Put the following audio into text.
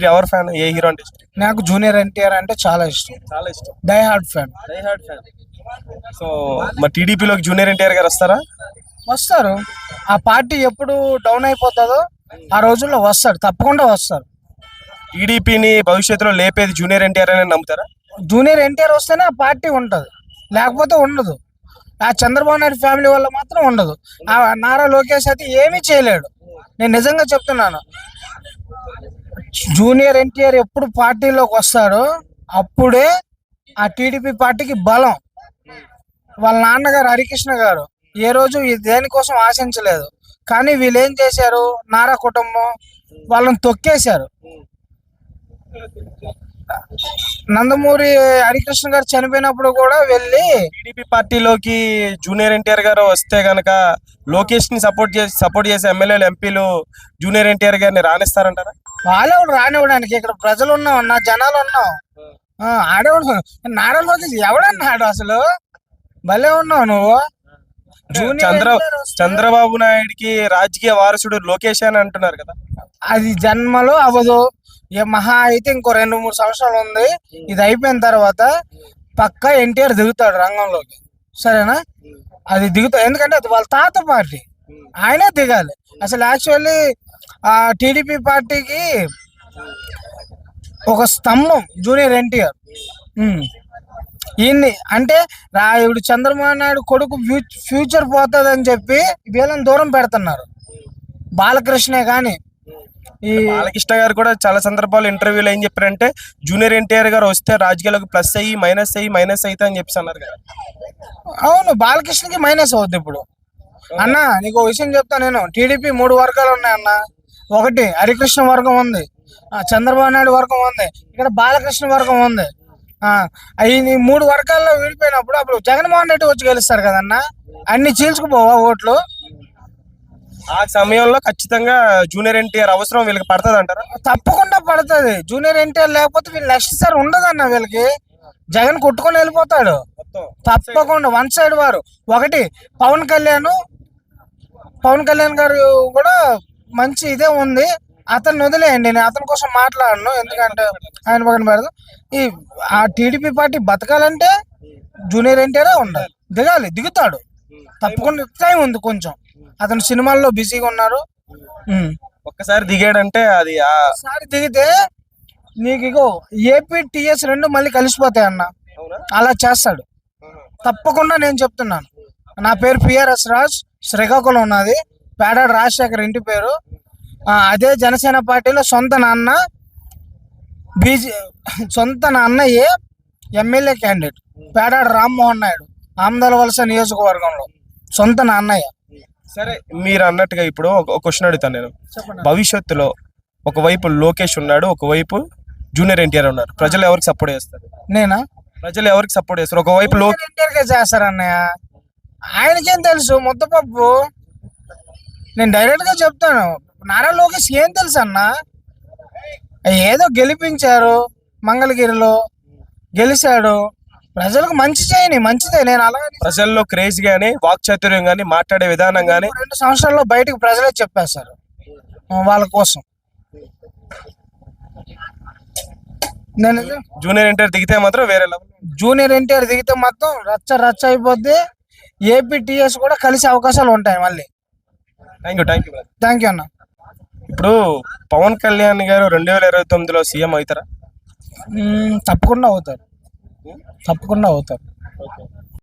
మీరు ఎవరు ఫ్యాన్ ఏ హీరో అంటే ఇష్టం? నాకు జూనియర్ ఎన్టీఆర్ అంటే చాలా ఇష్టం. చాలా ఇష్టం. డై హార్డ్ ఫ్యాన్ సో మరి టీడీపీలోకి జూనియర్ ఎన్టీఆర్ గారు వస్తారా? వస్తారు. ఆ పార్టీ ఎప్పుడు డౌన్ అయిపోతుందో ఆ రోజుల్లో వస్తాడు తప్పకుండా వస్తారు. టీడీపీని భవిష్యత్తులో లేపేది జూనియర్ ఎన్టీఆర్ అని నమ్ముతారా? జూనియర్ ఎన్టీఆర్ వస్తేనే ఆ పార్టీ ఉంటుంది. లేకపోతే ఉండదు. ఆ చంద్రబాబు నాయుడు ఫ్యామిలీ వల్ల మాత్రం ఉండదు. ఆ నారా లోకేష్ అయితే ఏమీ చేయలేడు. నేను నిజంగా చెప్తున్నాను. జూనియర్ ఎన్టీఆర్ ఎప్పుడు పార్టీలోకి వస్తాడో అప్పుడే ఆ టీడీపీ పార్టీకి బలం. వాళ్ళ నాన్నగారు హరికృష్ణ గారు ఏ రోజు దేనికోసం ఆశించలేదు. కానీ వీళ్ళు ఏం చేశారు? నారా కుటుంబం వాళ్ళని తొక్కేశారు. నందమూరి హరికృష్ణ గారు చనిపోయినప్పుడు కూడా వెళ్ళి టీడీపీ పార్టీలోకి జూనియర్ ఎన్టీఆర్ గారు వస్తే గనక లోకేష్ని సపోర్ట్ చేసి సపోర్ట్ చేసే ఎమ్మెల్యేలు ఎంపీలు జూనియర్ ఎన్టీఆర్ గారిని రాణిస్తారంటారా వాళ్ళెవడు రానివ్వడానికి ఇక్కడ ప్రజలు ఉన్నాం నా జనాలు ఉన్నాం. ఆ, ఆడేవాడు నారా లోకేష్ ఎవడన్నాడు అసలు? భలే ఉన్నావు నువ్వు. చంద్ర చంద్రబాబు నాయుడుకి రాజకీయ వారసుడు లోకేష్ అని అంటున్నారు కదా. అది జన్మలో అవ్వదు. ఏ మహా అయితే ఇంకో రెండు మూడు సంవత్సరాలు ఉంది. ఇది అయిపోయిన తర్వాత పక్కా ఎన్టీఆర్ దిగుతాడు రంగంలోకి. సరేనా? అది దిగుతా ఎందుకంటే అది వాళ్ళ తాత పార్టీ. ఆయనే దిగాలి. అసలు యాక్చువల్లీ ఆ టీడీపీ పార్టీకి ఒక స్తంభం జూనియర్ ఎన్టీఆర్. ఈయన్ని అంటే రా ఇప్పుడు చంద్రబాబు నాయుడు కొడుకు ఫ్యూ- ఫ్యూచర్ పోతుందని చెప్పి వీళ్ళని దూరం పెడుతున్నారు. బాలకృష్ణే కానీ ఈ బాలకృష్ణ గారు కూడా చాలా సందర్భాలు ఇంటర్వ్యూలో ఏం చెప్పారంటే జూనియర్ ఎన్టీఆర్ గారు వస్తే రాజకీయాలకు ప్లస్ అయ్యి మైనస్ అయ్యి మైనస్ అయితే అని చెప్పి అన్నారు కదా. అవును బాలకృష్ణకి మైనస్ అవుద్ది ఇప్పుడు. అన్న నీకు విషయం చెప్తా నేను. టీడీపీ మూడు వర్గాలు ఉన్నాయి అన్న. ఒకటి హరికృష్ణ వర్గం ఉంది. ఆ, చంద్రబాబు నాయుడు వర్గం ఉంది. ఇక్కడ బాలకృష్ణ వర్గం ఉంది. ఆ, అవి మూడు వర్గాల్లో విడిపోయినప్పుడు అప్పుడు జగన్మోహన్ రెడ్డి వచ్చి గెలుస్తారు కదన్న అన్ని? చీల్చుకుపోవా ఓట్లు? ఆ సమయంలో ఖచ్చితంగా జూనియర్ ఎన్టీఆర్ అవసరం వీళ్ళకి పడుతుంది అంటారా? తప్పకుండా పడుతుంది. జూనియర్ ఎన్టీఆర్ లేకపోతే వీళ్ళు నెక్స్ట్ సార్ ఉండదన్న వీళ్ళకి. జగన్ కొట్టుకొని వెళ్ళిపోతాడు. తప్పకుండా. వన్ సైడ్ వారు. ఒకటి పవన్ కళ్యాణ్ పవన్ కళ్యాణ్ గారు కూడా మంచి ఇదే ఉంది. అతను వదిలేయండి నేను అతని కోసం మాట్లాడను ఎందుకంటే ఆయన పక్కన పెడదాం. ఈ ఆ టీడీపీ పార్టీ బతకాలంటే జూనియర్ ఎన్టీఆర్ ఉండాలి. దిగాలి దిగుతాడు. తప్పకుండా టైం ఉంది కొంచెం. అతను సినిమాల్లో బిజీగా ఉన్నారు. ఒక్కసారి దిగాడంటే అది ఒకసారి దిగితే నీకు ఇగో ఏపీ టిఎస్ రెండు మళ్ళీ కలిసిపోతాయి అన్న. అలా చేస్తాడు. తప్పకుండా నేను చెప్తున్నాను. నా పేరు పిఆర్ఎస్ రాజ్. శ్రీకాకుళం ఉన్నది. పేడాడు రాజశేఖర్ ఇంటి పేరు. అదే జనసేన పార్టీలో సొంత నాన్న బీజే సొంత నాన్నయ్యే MLA candidate. Pedada Rammohan Naidu Amadalavalasa నియోజకవర్గంలో సొంత నాన్నయ్య. సరే మీరు అన్నట్టుగా ఇప్పుడు ఒక క్వశ్చన్ అడుగుతాను నేను. భవిష్యత్తులో ఒకవైపు లోకేష్ ఉన్నాడు ఒకవైపు జూనియర్ ఎన్టీఆర్ ఉన్నారు. ప్రజలు ఎవరికి సపోర్ట్ చేస్తారు? నేనా? ప్రజలు ఎవరికి సపోర్ట్ చేస్తారు? ఒకవైపు లో ఇంటర్గా చేస్తారు అన్నయ్య ఆయనకేం తెలుసు? ముద్దపప్పు నేను డైరెక్ట్గా చెప్తాను. నారా లోకేష్ ఏం తెలుసు అన్న? ఏదో గెలిపించారు మంగళగిరిలో. గెలిచాడు. ప్రజలకు మంచి చేయని మంచిదే. నేను అలా ప్రజల్లో క్రేజ్ గానీ వాక్ చాతుర్యం గానీ మాట్లాడే విధానం గానీ. రెండు సంవత్సరాల్లో బయటకు ప్రజలే చెప్పేస్తారు ఆ, వాళ్ళ కోసం. నేను జూనియర్ ఎన్టీఆర్ దిగితే మాత్రం వేరే లెవెల్ జూనియర్ ఎన్టీఆర్ దిగితే మొత్తం రచ్చ రచ్చ అయిపోద్ది. ఏపీ టీఎస్ కూడా కలిసే అవకాశాలు ఉంటాయి మళ్ళీ. Thank you thank you thank you అన్న. ఇప్పుడు పవన్ కళ్యాణ్ గారు రెండు వేల ఇరవై తొమ్మిదిలో సీఎం అవుతారా? మ్మ్, తప్పకుండా అవుతారు. తప్పకుండా అవుతారు.